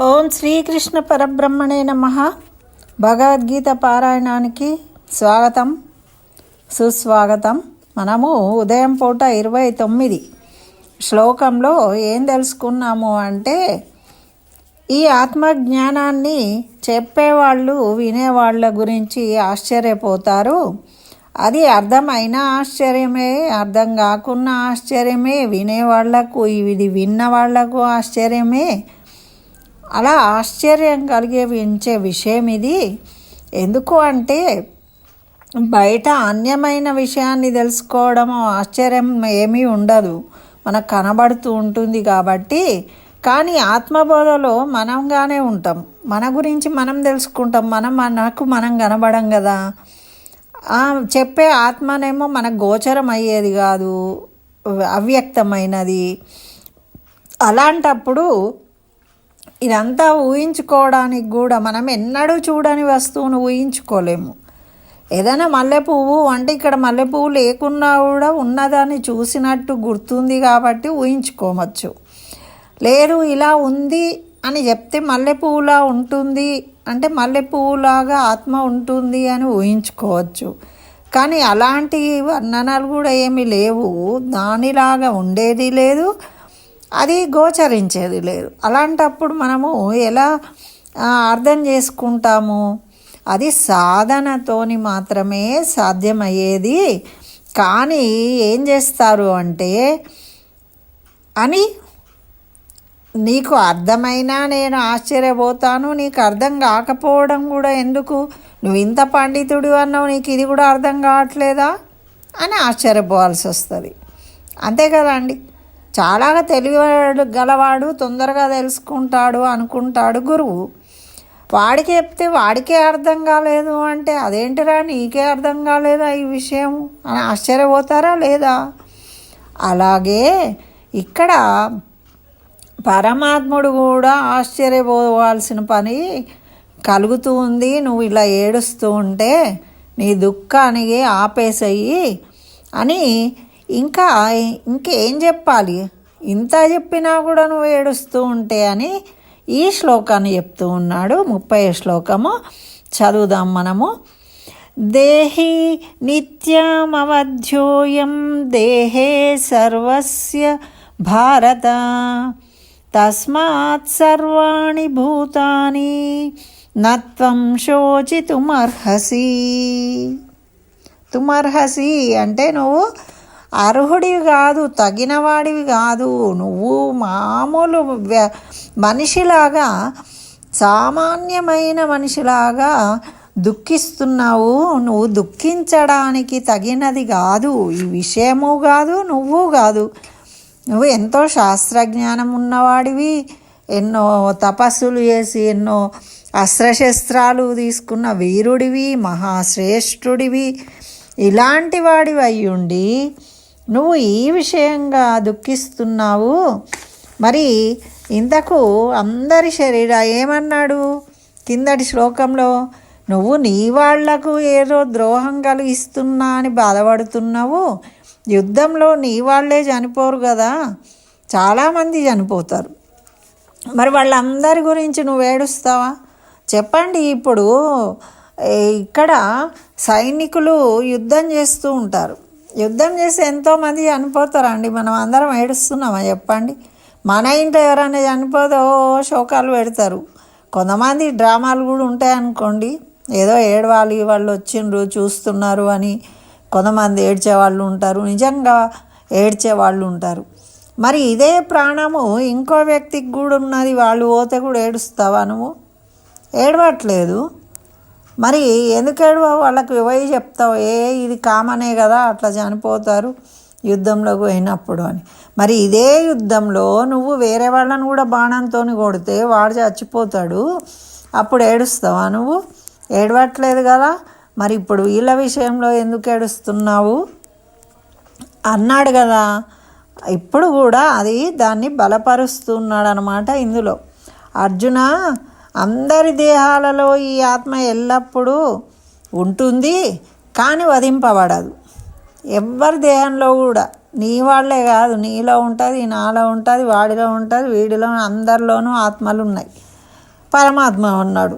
ఓం శ్రీకృష్ణ పరబ్రహ్మణే నమ. భగవద్గీత పారాయణానికి స్వాగతం సుస్వాగతం. మనము ఉదయం పూట ఇరవై తొమ్మిది శ్లోకంలో ఏం తెలుసుకున్నాము అంటే ఈ ఆత్మజ్ఞానాన్ని చెప్పేవాళ్ళు వినేవాళ్ళ గురించి ఆశ్చర్యపోతారు. అది అర్థమైన ఆశ్చర్యమే అర్థం కాకున్న ఆశ్చర్యమే వినేవాళ్ళకు ఇది విన్న వాళ్ళకు ఆశ్చర్యమే. అలా ఆశ్చర్యం కలిగించే విషయం ఇది. ఎందుకు అంటే బయట అన్యమైన విషయాన్ని తెలుసుకోవడం ఆశ్చర్యం ఏమీ ఉండదు. మనకు కనబడుతూ ఉంటుంది కాబట్టి. కానీ ఆత్మబోధలో మనంగానే ఉంటాం. మన గురించి మనం తెలుసుకుంటాం. మనం మనకు మనం కనబడం కదా. చెప్పే ఆత్మనేమో మనకు గోచరం అయ్యేది కాదు. అవ్యక్తమైనది. అలాంటప్పుడు ఇదంతా ఊహించుకోవడానికి కూడా మనం ఎన్నడూ చూడని వస్తువును ఊహించుకోలేము. ఏదైనా మల్లెపువ్వు అంటే ఇక్కడ మల్లెపువ్వు లేకున్నా కూడా ఉన్నదాన్ని చూసినట్టు గుర్తుంది కాబట్టి ఊహించుకోవచ్చు. లేదు ఇలా ఉంది అని చెప్తే మల్లెపువ్వులా ఉంటుంది అంటే మల్లెపువ్వులాగా ఆత్మ ఉంటుంది అని ఊహించుకోవచ్చు. కానీ అలాంటి వర్ణనలు కూడా ఏమీ లేవు. దానిలాగా ఉండేది లేదు. అది గోచరించేది లేదు. అలాంటప్పుడు మనము ఎలా అర్థం చేసుకుంటాము? అది సాధనతోని మాత్రమే సాధ్యమయ్యేది. కానీ ఏం చేస్తారు అంటే అని నీకు అర్థమైనా నేను ఆశ్చర్యపోతాను నీకు అర్థం కాకపోవడం కూడా ఎందుకు? నువ్వు ఇంత పండితుడు అన్నావు నీకు ఇది కూడా అర్థం కావట్లేదా? అని ఆశ్చర్యపోవాల్సి వస్తుంది. అంతే కదండి? చాలా తెలివాడు గలవాడు తొందరగా తెలుసుకుంటాడు అనుకుంటాడు గురువు. వాడికి చెప్తే వాడికే అర్థం కాలేదు అంటే అదేంటిరా నీకే అర్థం కాలేదా ఈ విషయం? అని ఆశ్చర్యపోతారా లేదా? అలాగే ఇక్కడ పరమాత్ముడు కూడా ఆశ్చర్యపోవాల్సిన పని కలుగుతూ ఉంది. నువ్వు ఇలా ఏడుస్తూ ఉంటే నీ దుఃఖానికి ఆపేసయ్యి అని ఇంకా ఇంకేం చెప్పాలి? ఇంత చెప్పినా కూడా నువ్వు ఏడుస్తూ ఉంటే అని ఈ శ్లోకాన్ని చెప్తూ ఉన్నాడు. ముప్పై శ్లోకము. చదువుదాం మనము. దేహి నిత్యమవధ్యోయం దేహే సర్వస్య భారత. తస్మాత్ సర్వాణి భూతాని నత్వం శోచితుమర్హసి. తుమర్హసి అంటే నువ్వు అర్హుడివి కాదు తగినవాడివి కాదు. నువ్వు మామూలు మనిషిలాగా సామాన్యమైన మనిషిలాగా దుఃఖిస్తున్నావు. నువ్వు దుఃఖించడానికి తగినది కాదు. ఈ విషయము కాదు నువ్వు కాదు. నువ్వు ఎంతో శాస్త్రజ్ఞానం ఉన్నవాడివి. ఎన్నో తపస్సులు చేసి ఎన్నో అస్త్రశస్త్రాలు తీసుకున్న వీరుడివి మహాశ్రేష్ఠుడివి. ఇలాంటి వాడివి అయ్యుండి నువ్వు ఈ విషయంగా దుఃఖిస్తున్నావు. మరి ఇంతకు అందరి శరీర ఏమన్నాడు? కిందటి శ్లోకంలో నువ్వు నీ వాళ్ళకు ఏదో ద్రోహం కలిగిస్తున్నా అని బాధపడుతున్నావు. యుద్ధంలో నీ వాళ్ళే చనిపోరు కదా. చాలామంది చనిపోతారు. మరి వాళ్ళందరి గురించి నువ్వు ఏడుస్తావా? చెప్పండి ఇప్పుడు. ఇక్కడ సైనికులు యుద్ధం చేస్తూ ఉంటారు. యుద్ధం చేసి ఎంతోమంది చనిపోతారండి. మనం అందరం ఏడుస్తున్నామా చెప్పండి. మన ఇంట్లో ఎవరైనా చనిపోతే ఓ శోకాలు పెడతారు. కొంతమంది డ్రామాలు కూడా ఉంటాయనుకోండి. ఏదో ఏడవాలి వాళ్ళు వచ్చిండ్రు చూస్తున్నారు అని కొంతమంది ఏడ్చే వాళ్ళు ఉంటారు. నిజంగా ఏడ్చే వాళ్ళు ఉంటారు. మరి ఇదే ప్రాణము ఇంకో వ్యక్తికి కూడా ఉన్నది. వాళ్ళు పోతే కూడా ఏడుస్తావా నువ్వు? ఏడవట్లేదు. మరి ఎందుకేడు వాళ్ళకు వాళ్ళకి చెప్తావు. ఏ ఇది కామనే కదా అట్లా చనిపోతారు యుద్ధంలోకి పోయినప్పుడు అని. మరి ఇదే యుద్ధంలో నువ్వు వేరే వాళ్ళని కూడా బాణంతో కొడితే వాడు చచ్చిపోతాడు. అప్పుడు ఏడుస్తావా నువ్వు? ఏడవట్లేదు కదా. మరి ఇప్పుడు వీళ్ళ విషయంలో ఎందుకు ఏడుస్తున్నావు? అన్నాడు కదా. ఇప్పుడు కూడా అది దాన్ని బలపరుస్తున్నాడు అనమాట ఇందులో. అర్జున అందరి దేహాలలో ఈ ఆత్మ ఎల్లప్పుడూ ఉంటుంది కానీ వధింపబడదు. ఎవరి దేహంలో కూడా. నీ వాళ్ళే కాదు నీలో ఉంటుంది నాలో ఉంటుంది వాడిలో ఉంటుంది వీడిలో అందరిలోనూ ఆత్మలు ఉన్నాయి పరమాత్మ ఉన్నాడు.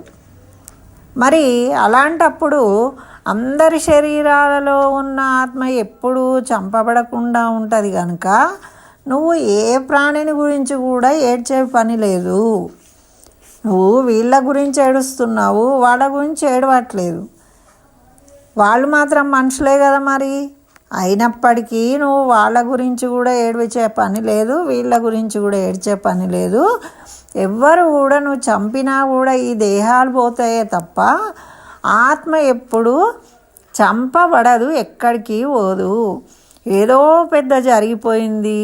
మరి అలాంటప్పుడు అందరి శరీరాలలో ఉన్న ఆత్మ ఎప్పుడూ చంపబడకుండా ఉంటుంది కనుక నువ్వు ఏ ప్రాణిని గురించి కూడా ఏడ్చే పని లేదు. నువ్వు వీళ్ళ గురించి ఏడుస్తున్నావు వాళ్ళ గురించి ఏడవట్లేదు. వాళ్ళు మాత్రం మనుషులే కదా మరి. అయినప్పటికీ నువ్వు వాళ్ళ గురించి కూడా ఏడ్చే పని లేదు వీళ్ళ గురించి కూడా ఏడ్చే పని లేదు. ఎవ్వరు కూడా నువ్వు చంపినా కూడా ఈ దేహాలు పోతాయే తప్ప ఆత్మ ఎప్పుడు చంపబడదు ఎక్కడికి పోదు. ఏదో పెద్ద జరిగిపోయింది.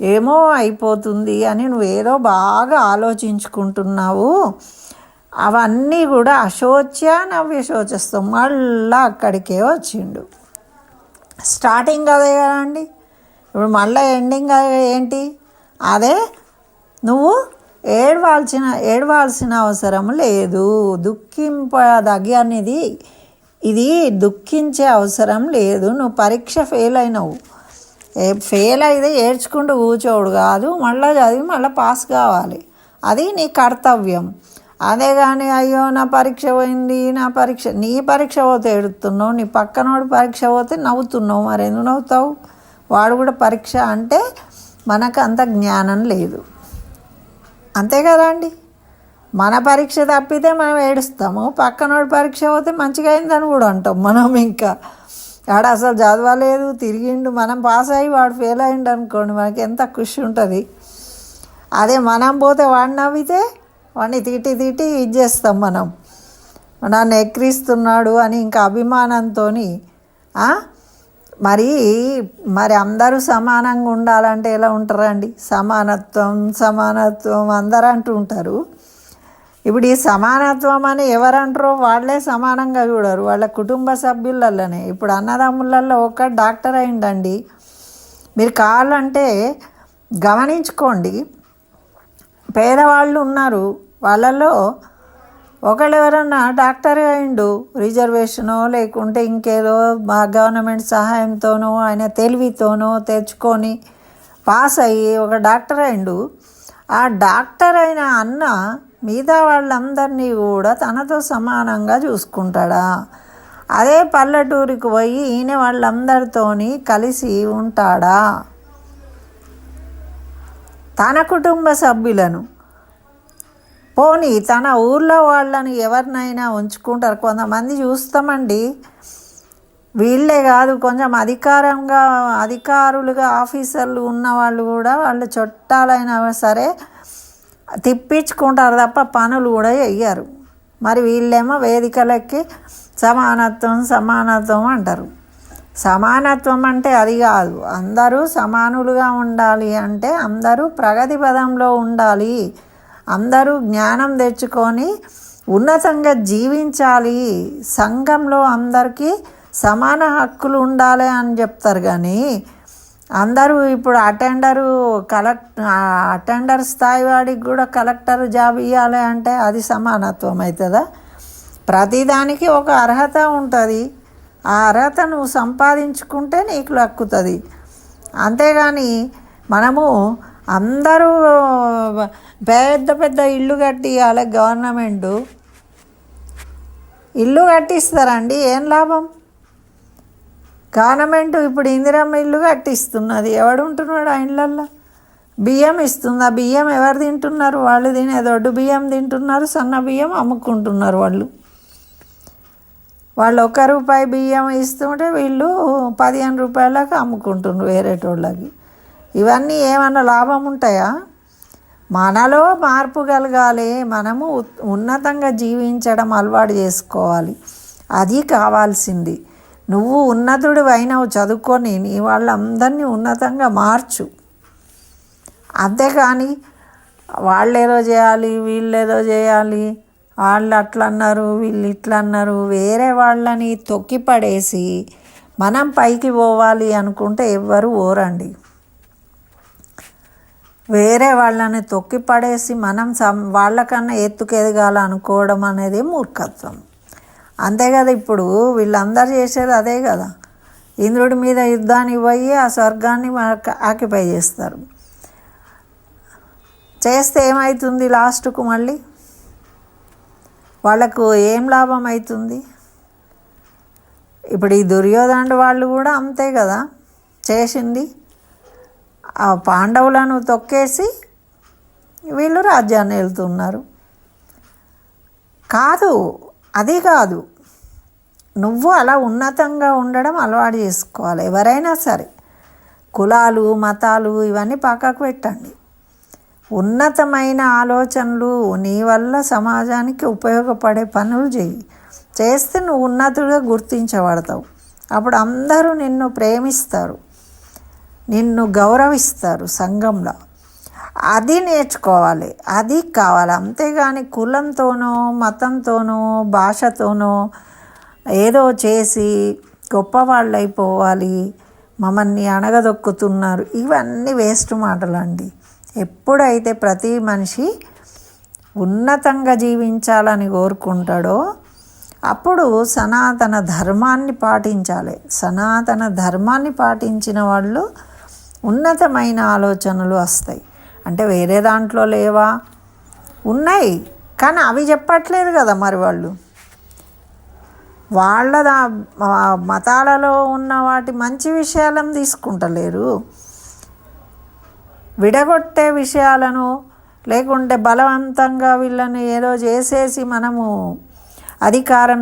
ఏమో అయిపోతుంది అని నువ్వు ఏదో బాగా ఆలోచించుకుంటున్నావు. అవన్నీ కూడా అశోచ్య నవ్య మళ్ళీ మళ్ళా అక్కడికే వచ్చిండు. స్టార్టింగ్ అదే కదండి ఇప్పుడు మళ్ళీ ఎండింగ్ ఏంటి? అదే నువ్వు ఏడవాల్సిన ఏడవాల్సిన అవసరం లేదు. దుఃఖింపదగ్గనిది ఇది దుఃఖించే అవసరం లేదు. నువ్వు పరీక్ష ఫెయిల్ అయినావు. ఫెయిల్ అయితే ఏడ్చుకుంటూ కూర్చోడు కాదు మళ్ళీ చదివి మళ్ళీ పాస్ కావాలి. అది నీ కర్తవ్యం. అదే కానీ అయ్యో నా పరీక్ష పోయింది నా పరీక్ష. నీ పరీక్ష పోతే ఏడుతున్నావు నీ పక్కనోడు పరీక్ష పోతే నవ్వుతున్నావు. మరి ఎందుకు నవ్వుతావు? వాడు కూడా పరీక్ష అంటే మనకు అంత జ్ఞానం లేదు. అంతే కదా అండి? మన పరీక్ష తప్పితే మనం ఏడుస్తాము పక్కనోడు పరీక్ష పోతే మంచిగా అయిందని కూడా అంటాం మనం ఇంకా. ఆడ అసలు చదవలేదు తిరిగిండు. మనం పాస్ అయ్యి వాడు ఫెయిల్ అయ్యిండు అనుకోండి మనకి ఎంత ఖుషి ఉంటుంది. అదే మనం పోతే వాడిని నవ్వితే వాడిని తిట్టి తిట్టి ఇది చేస్తాం మనం. నన్ను ఎక్కిరిస్తున్నాడు అని ఇంకా అభిమానంతో మరి మరి అందరూ సమానంగా ఉండాలంటే ఎలా ఉంటారండి? సమానత్వం సమానత్వం అందరూ అంటూ ఉంటారు. ఇప్పుడు ఈ సమానత్వం అని ఎవరంటారో వాళ్ళే సమానంగా చూడరు. వాళ్ళ కుటుంబ సభ్యులలోనే ఇప్పుడు అన్నదమ్ములలో ఒక డాక్టర్ అయిందండి. మీరు కావాలంటే గమనించుకోండి. పేదవాళ్ళు ఉన్నారు. వాళ్ళలో ఒకళ్ళు ఎవరన్నా డాక్టర్ అయిండు. రిజర్వేషనో లేకుంటే ఇంకేదో మా గవర్నమెంట్ సహాయంతోనో ఆయన తెలివితోనో తెచ్చుకొని పాస్ అయ్యి ఒక డాక్టర్ అయిండు. ఆ డాక్టర్ అయిన అన్న మిగతా వాళ్ళందరినీ కూడా తనతో సమానంగా చూసుకుంటాడా? అదే పల్లెటూరికి పోయి ఈయన వాళ్ళందరితోని కలిసి ఉంటాడా? తన కుటుంబ సభ్యులను. పోనీ తన ఊర్లో వాళ్ళని ఎవరినైనా ఉంచుకుంటారు. కొంతమంది చూస్తామండి. వీళ్ళే కాదు కొంచెం అధికారంగా అధికారులుగా ఆఫీసర్లు ఉన్న వాళ్ళు కూడా వాళ్ళు చుట్టాలైనా సరే తిప్పించుకుంటారు తప్ప పనులు కూడా చెయ్యరు. మరి వీళ్ళేమో వేదికలకి సమానత్వం సమానత్వం అంటారు. సమానత్వం అంటే అది కాదు. అందరూ సమానులుగా ఉండాలి అంటే అందరూ ప్రగతి పదంలో ఉండాలి. అందరూ జ్ఞానం తెచ్చుకొని ఉన్నతంగా జీవించాలి. సంఘంలో అందరికీ సమాన హక్కులు ఉండాలి అని చెప్తారు కానీ అందరూ ఇప్పుడు అటెండరు కలెక్ట్ అటెండర్ స్థాయి వాడికి కూడా కలెక్టర్ జాబ్ ఇవ్వాలి అంటే అది సమానత్వం అవుతుందా ప్రతిదానికి ఒక అర్హత ఉంటుంది. ఆ అర్హత నువ్వు సంపాదించుకుంటే నీకు లక్కుతుంది. అంతేగాని మనము అందరూ పెద్ద పెద్ద ఇల్లు కట్టియాలి గవర్నమెంటు. ఇల్లు కట్టిస్తారండి. ఏం లాభం? గవర్నమెంట్ ఇప్పుడు ఇందిరమ్మ ఇల్లు కట్టిస్తున్నది. ఎవడు ఉంటున్నాడు ఆ ఇళ్ళల్లో? బియ్యం ఇస్తుంది? ఆ బియ్యం ఎవరు తింటున్నారు? వాళ్ళు తినే దొడ్డు బియ్యం తింటున్నారు సన్న బియ్యం అమ్ముకుంటున్నారు వాళ్ళు. వాళ్ళు ఒక రూపాయి బియ్యం ఇస్తుంటే వీళ్ళు పదిహేను రూపాయలకు అమ్ముకుంటున్నారు వేరేటోళ్ళకి. ఇవన్నీ ఏమన్నా లాభం ఉంటాయా? మనలో మార్పు కలగాలి. మనము ఉన్నతంగా జీవించడం అలవాటు చేసుకోవాలి. అది కావాల్సింది. నువ్వు ఉన్నతుడు అయినావు చదువుకొని నీ వాళ్ళందరినీ ఉన్నతంగా మార్చు. అంతేకాని వాళ్ళు ఏదో చేయాలి వీళ్ళు ఏదో చేయాలి వాళ్ళు అట్లా అన్నారు వీళ్ళు ఇట్లా అన్నారు వేరే వాళ్ళని తొక్కిపడేసి మనం పైకి పోవాలి అనుకుంటే ఎవ్వరు ఓరండి. వేరే వాళ్ళని తొక్కి పడేసి మనం సం వాళ్ళకన్నా ఎత్తుకెదగాలనుకోవడం అనేది మూర్ఖత్వం. అంతే కదా ఇప్పుడు వీళ్ళందరూ చేసేది అదే కదా. ఇంద్రుడి మీద యుద్ధానికి పోయి ఆ స్వర్గాన్ని ఆక్యుపై చేస్తారు. చేస్తే ఏమవుతుంది లాస్ట్కు మళ్ళీ? వాళ్ళకు ఏం లాభం అవుతుంది ఇప్పుడు ఈ దుర్యోధనుడు వాళ్ళు కూడా అంతే కదా. చేసింది. ఆ పాండవులను తొక్కేసి వీళ్ళు రాజ్యాన్ని వెళ్తున్నారు. కాదు అది కాదు. నువ్వు అలా ఉన్నతంగా ఉండడం అలవాటు చేసుకోవాలి. ఎవరైనా సరే కులాలు మతాలు ఇవన్నీ పక్కకు పెట్టండి. ఉన్నతమైన ఆలోచనలు నీ వల్ల సమాజానికి ఉపయోగపడే పనులు చేయి చేస్తే నువ్వు ఉన్నతుడిగా గుర్తించబడతావు. అప్పుడు అందరూ నిన్ను ప్రేమిస్తారు. నిన్ను గౌరవిస్తారు సంఘంలో. అది నేర్చుకోవాలి. అది కావాలి. అంతేగాని కులంతోనో మతంతోనో భాషతోనో ఏదో చేసి గొప్పవాళ్ళు అయిపోవాలి మమ్మల్ని అణగదొక్కుతున్నారు. ఇవన్నీ వేస్ట్ మాటలండి. ఎప్పుడైతే ప్రతి మనిషి ఉన్నతంగా జీవించాలని కోరుకుంటాడో అప్పుడు సనాతన ధర్మాన్ని పాటించాలి. సనాతన ధర్మాన్ని పాటించిన వాళ్ళు ఉన్నతమైన ఆలోచనలు వస్తాయి. అంటే వేరే దాంట్లో లేవా? ఉన్నాయి. కానీ అవి చెప్పట్లేదు కదా మరి వాళ్ళు. వాళ్ళ మతాలలో ఉన్న వాటి మంచి విషయాలను తీసుకుంటలేరు. విడగొట్టే విషయాలను లేకుంటే బలవంతంగా వీళ్ళని ఏదో చేసేసి మనము అధికారం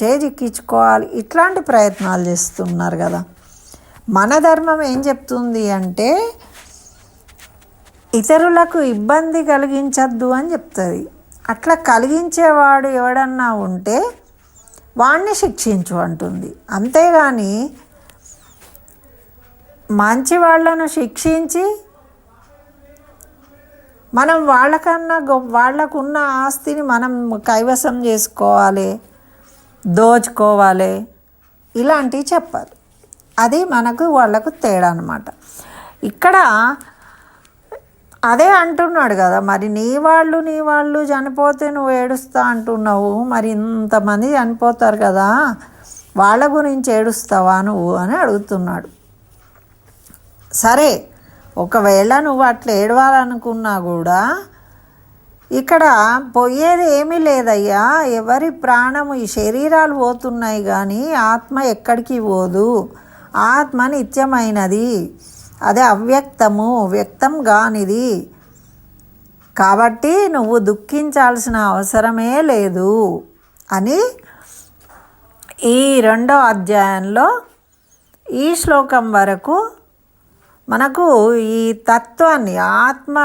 చేజిక్కించుకోవాలి. ఇట్లాంటి ప్రయత్నాలు చేస్తున్నారు కదా. మన ధర్మం ఏం చెప్తుంది అంటే ఇతరులకు ఇబ్బంది కలిగించద్దు అని చెప్తుంది. అట్లా కలిగించేవాడు ఎవడన్నా ఉంటే వాణ్ణి శిక్షించు అంటుంది. అంతేగాని మంచి వాళ్ళను శిక్షించి మనం వాళ్ళకన్నా గొ వాళ్ళకున్న ఆస్తిని మనం కైవసం చేసుకోవాలి దోచుకోవాలి ఇలాంటివి చెప్పాలి. అది మనకు వాళ్ళకు తేడా అనమాట ఇక్కడ అదే అంటున్నాడు కదా మరి నీ వాళ్ళు నీ వాళ్ళు చనిపోతే నువ్వు ఏడుస్తా అంటున్నావు? మరి ఇంతమంది చనిపోతారు కదా వాళ్ళ గురించి ఏడుస్తావా నువ్వు అని అడుగుతున్నాడు. సరే ఒకవేళ నువ్వు అట్లా ఏడవాలనుకున్నా కూడా ఇక్కడ పోయేది ఏమీ లేదయ్యా. ఎవరి ప్రాణము ఈ శరీరాలు పోతున్నాయి కానీ ఆత్మ ఎక్కడికి పోదు. ఆత్మ నిత్యమైనది. అదే అవ్యక్తము వ్యక్తం కానిది కాబట్టి నువ్వు దుఃఖించాల్సిన అవసరమే లేదు అని ఈ రెండో అధ్యాయంలో ఈ శ్లోకం వరకు మనకు ఈ తత్వాన్ని ఆత్మ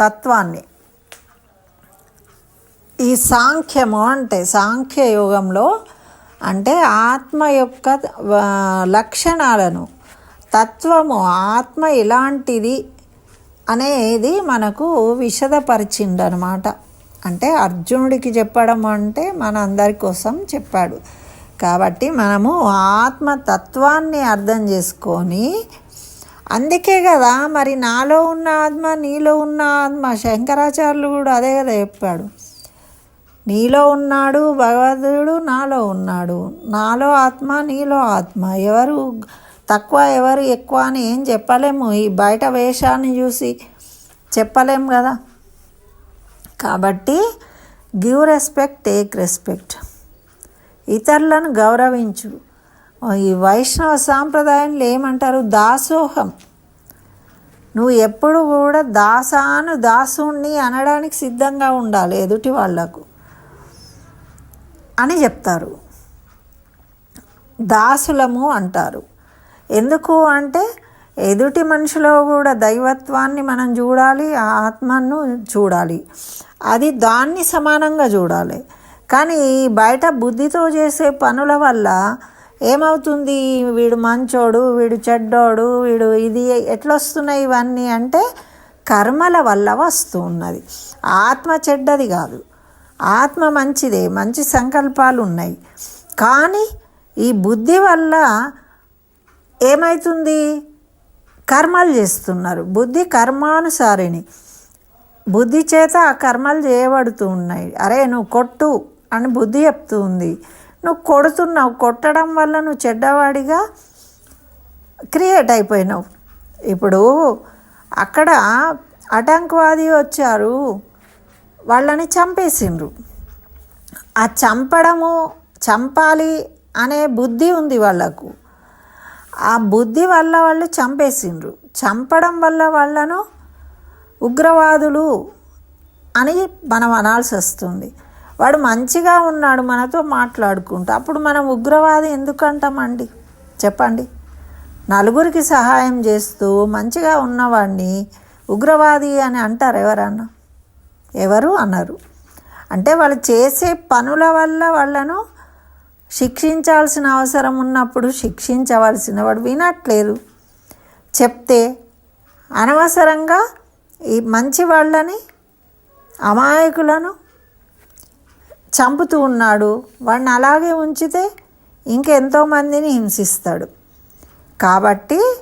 తత్వాన్ని ఈ సాంఖ్యము అంటే సాంఖ్య యోగంలో అంటే ఆత్మ యొక్క లక్షణాలను తత్వము ఆత్మ ఎలాంటిది అనేది మనకు విశదపరిచిండనమాట అంటే అర్జునుడికి చెప్పడం అంటే మన అందరి కోసం చెప్పాడు. కాబట్టి మనము ఆత్మ తత్వాన్ని అర్థం చేసుకొని అందుకే కదా మరి నాలో ఉన్న ఆత్మ నీలో ఉన్న ఆత్మ శంకరాచార్యులు కూడా అదే కదా చెప్పాడు. నీలో ఉన్నాడు భగవదుడు నాలో ఉన్నాడు. నాలో ఆత్మ నీలో ఆత్మ. ఎవరు తక్కువ ఎవరు ఎక్కువ అని ఏం చెప్పలేము. ఈ బయట వేషాన్ని చూసి చెప్పలేము కదా. కాబట్టి గివ్ రెస్పెక్ట్ టేక్ రెస్పెక్ట్. ఇతరులను గౌరవించు. ఈ వైష్ణవ సాంప్రదాయంలో ఏమంటారు? దాసోహం. నువ్వు ఎప్పుడు కూడా దాసాను దాసుణ్ణి అనడానికి సిద్ధంగా ఉండాలి ఎదుటి వాళ్ళకు అని చెప్తారు. దాసులము అంటారు. ఎందుకు అంటే ఎదుటి మనిషిలో కూడా దైవత్వాన్ని మనం చూడాలి ఆ ఆత్మను చూడాలి. అది దాన్ని సమానంగా చూడాలి. కానీ బయట బుద్ధితో చేసే పనుల వల్ల ఏమవుతుంది? వీడు మంచోడు వీడు చెడ్డోడు వీడు ఇది ఎట్లొస్తున్నాయి ఇవన్నీ అంటే కర్మల వల్ల వస్తూ ఉన్నది ఆత్మ చెడ్డది కాదు. ఆత్మ మంచిదే మంచి సంకల్పాలు ఉన్నాయి. కానీ ఈ బుద్ధి వల్ల ఏమవుతుంది కర్మలు చేస్తున్నారు. బుద్ధి కర్మానుసారిణి. బుద్ధి చేత ఆ కర్మలు చేయబడుతూ ఉన్నాయి. అరే నువ్వు కొట్టు అని బుద్ధి చెప్తూ ఉంది. నువ్వు కొడుతున్నావు. కొట్టడం వల్ల నువ్వు చెడ్డవాడిగా క్రియేట్ అయిపోయినావు. ఇప్పుడు అక్కడ ఆటంకవాది వచ్చారు. వాళ్ళని చంపేసిండ్రు. ఆ చంపడము చంపాలి అనే బుద్ధి ఉంది వాళ్ళకు. ఆ బుద్ధి వల్ల వాళ్ళు చంపేసిండ్రు. చంపడం వల్ల వాళ్ళను ఉగ్రవాదులు అని మనం అనాల్సి వస్తుంది. వాడు మంచిగా ఉన్నాడు మనతో మాట్లాడుకుంటూ. అప్పుడు మనం ఉగ్రవాది ఎందుకంటామండి? చెప్పండి. నలుగురికి సహాయం చేస్తూ మంచిగా ఉన్నవాడిని ఉగ్రవాది అని అంటారు ఎవరన్నా? ఎవరు అన్నారు. అంటే వాళ్ళు చేసే పనుల వల్ల వాళ్ళను శిక్షించాల్సిన అవసరం ఉన్నప్పుడు శిక్షించవలసిన వాడు వినట్లేదు చెప్తే అనవసరంగా ఈ మంచి వాళ్ళని అమాయకులను చంపుతూ ఉన్నాడు. వాడిని అలాగే ఉంచితే ఇంకెంతో మందిని హింసిస్తాడు. కాబట్టి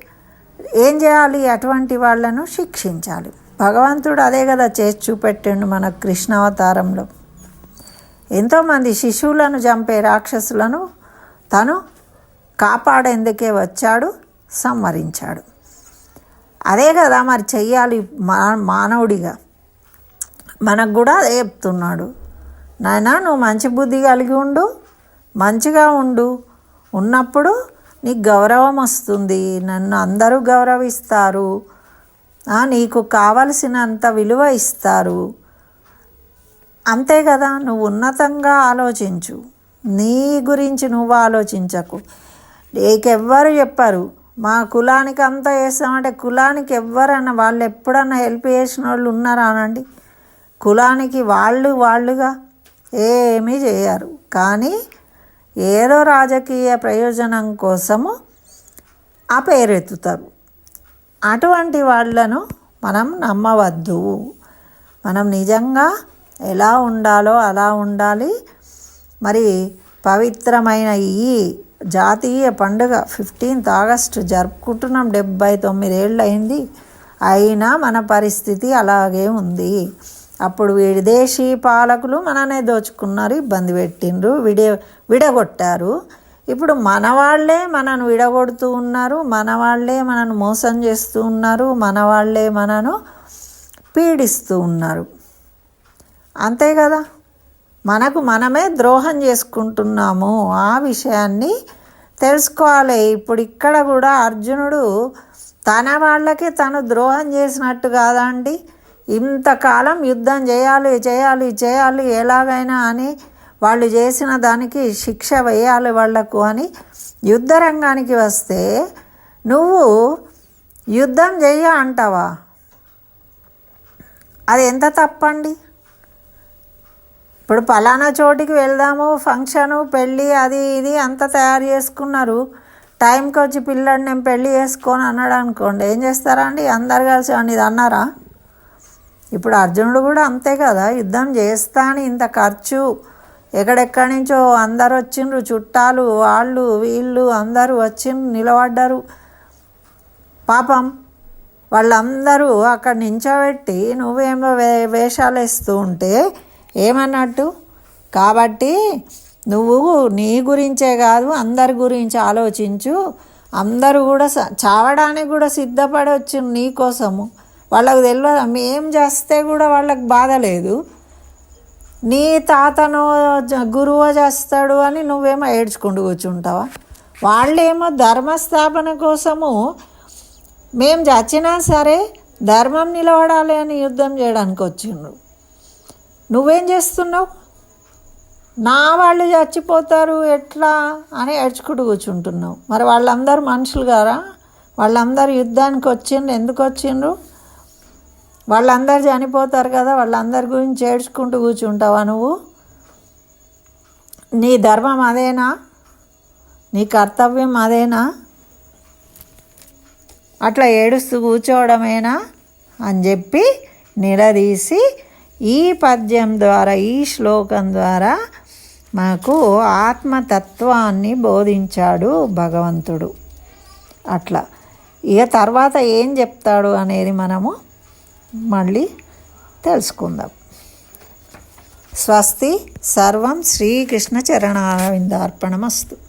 ఏం చేయాలి? అటువంటి వాళ్ళను శిక్షించాలి. భగవంతుడు అదే కదా చేసి చూపెట్టిండు మన కృష్ణావతారంలో ఎంతోమంది శిశువులను చంపే రాక్షసులను తను కాపాడేందుకే వచ్చాడు సంవరించాడు అదే కదా మరి చెయ్యాలి మా మానవుడిగా. మనకు కూడా అదే చెప్తున్నాడు. నాయనా నువ్వు మంచి బుద్ధి కలిగి ఉండు మంచిగా ఉండు. ఉన్నప్పుడు నీకు గౌరవం వస్తుంది నన్ను అందరూ గౌరవిస్తారు. నీకు కావలసినంత విలువ ఇస్తారు. అంతే కదా నువ్వు ఉన్నతంగా ఆలోచించు. నీ గురించి నువ్వు ఆలోచించకు. నీకెవ్వరు చెప్పారు మా కులానికి అంతా చేస్తామంటే కులానికి ఎవ్వరన్నా వాళ్ళు ఎప్పుడన్నా హెల్ప్ చేసిన వాళ్ళు ఉన్నారా అనండి? కులానికి వాళ్ళు వాళ్ళుగా ఏమీ చేయరు. కానీ ఏదో రాజకీయ ప్రయోజనం కోసము ఆ పేరెత్తుతారు. అటువంటి వాళ్ళను మనం నమ్మవద్దు. మనం నిజంగా ఎలా ఉండాలో అలా ఉండాలి. మరి పవిత్రమైన ఈ జాతీయ పండుగ ఫిఫ్టీన్త్ ఆగస్టు జరుపుకుంటున్నాం. డెబ్బై తొమ్మిదేళ్ళు అయింది. అయినా మన పరిస్థితి అలాగే ఉంది. అప్పుడు విదేశీ పాలకులు మననే దోచుకున్నారు ఇబ్బంది పెట్టిండ్రు విడ విడగొట్టారు. ఇప్పుడు మన వాళ్ళే మనను విడగొడుతూ ఉన్నారు మన వాళ్ళే మనను మోసం చేస్తూ ఉన్నారు మన వాళ్ళే మనను పీడిస్తూ ఉన్నారు. అంతే కదా? మనకు మనమే ద్రోహం చేసుకుంటున్నాము. ఆ విషయాన్ని తెలుసుకోవాలి. ఇప్పుడు ఇక్కడ కూడా అర్జునుడు తన వాళ్ళకి తను ద్రోహం చేసినట్టు కాదా అండి? ఇంతకాలం యుద్ధం చేయాలి చేయాలి చేయాలి ఎలాగైనా అని వాళ్ళు చేసిన దానికి శిక్ష వేయాలి వాళ్ళకు అని యుద్ధ రంగానికి వస్తే నువ్వు యుద్ధం చెయ్య అంటావా? అది ఎంత తప్పండి? ఇప్పుడు పలానా చోటికి వెళ్దాము ఫంక్షను పెళ్ళి అది ఇది అంతా తయారు చేసుకున్నారు. టైంకి వచ్చి పిల్లడు నేను పెళ్ళి చేసుకొని అన్నాడు అనుకోండి. ఏం చేస్తారా అండి? అందరు కలిసి అని ఇది అన్నారా? ఇప్పుడు అర్జునుడు కూడా అంతే కదా యుద్ధం చేస్తా అని ఇంత ఖర్చు. ఎక్కడెక్కడి నుంచో అందరు వచ్చిండ్రు చుట్టాలు వాళ్ళు వీళ్ళు అందరూ వచ్చి నిలబడ్డారు. పాపం వాళ్ళందరూ అక్కడ నించోబెట్టి నువ్వేమో వే వేషాలు వేస్తూ ఉంటే ఏమన్నట్టు? కాబట్టి నువ్వు నీ గురించే కాదు అందరి గురించి ఆలోచించు. అందరూ కూడా చావడానికి కూడా సిద్ధపడవచ్చు నీకోసము వాళ్ళకు తెలియదు మేం చేస్తే కూడా వాళ్ళకి బాధ లేదు. నీ తాతను గురువు చేస్తాడు అని నువ్వేమో ఏడ్చుకుంటూ కూర్చుంటావా? వాళ్ళేమో ధర్మస్థాపన కోసము మేము చచ్చినా సరే ధర్మం నిలబడాలి అని యుద్ధం చేయడానికి వచ్చిండ్రు నువ్వేం చేస్తున్నావు? నా వాళ్ళు చచ్చిపోతారు ఎట్లా అని ఏడ్చుకుంటూ కూర్చుంటున్నావు. మరి వాళ్ళందరూ మనుషులు గారా వాళ్ళందరూ యుద్ధానికి వచ్చిండ్రు ఎందుకు వచ్చిండ్రు? వాళ్ళందరూ చనిపోతారు కదా వాళ్ళందరి గురించి ఏడ్చుకుంటూ కూర్చుంటావా నువ్వు? నీ ధర్మం అదేనా? నీ కర్తవ్యం అదేనా? అట్లా ఏడుస్తూ కూర్చోవడమేనా? అని చెప్పి నిలదీసి ఈ పద్యం ద్వారా ఈ శ్లోకం ద్వారా మాకు ఆత్మతత్వాన్ని బోధించాడు భగవంతుడు. అట్లా. ఇక తర్వాత ఏం చెప్తాడు అనేది మనము మళ్ళీ తెలుసుకుందాం. స్వస్తి సర్వం శ్రీకృష్ణ చరణారవిందార్పణమస్తు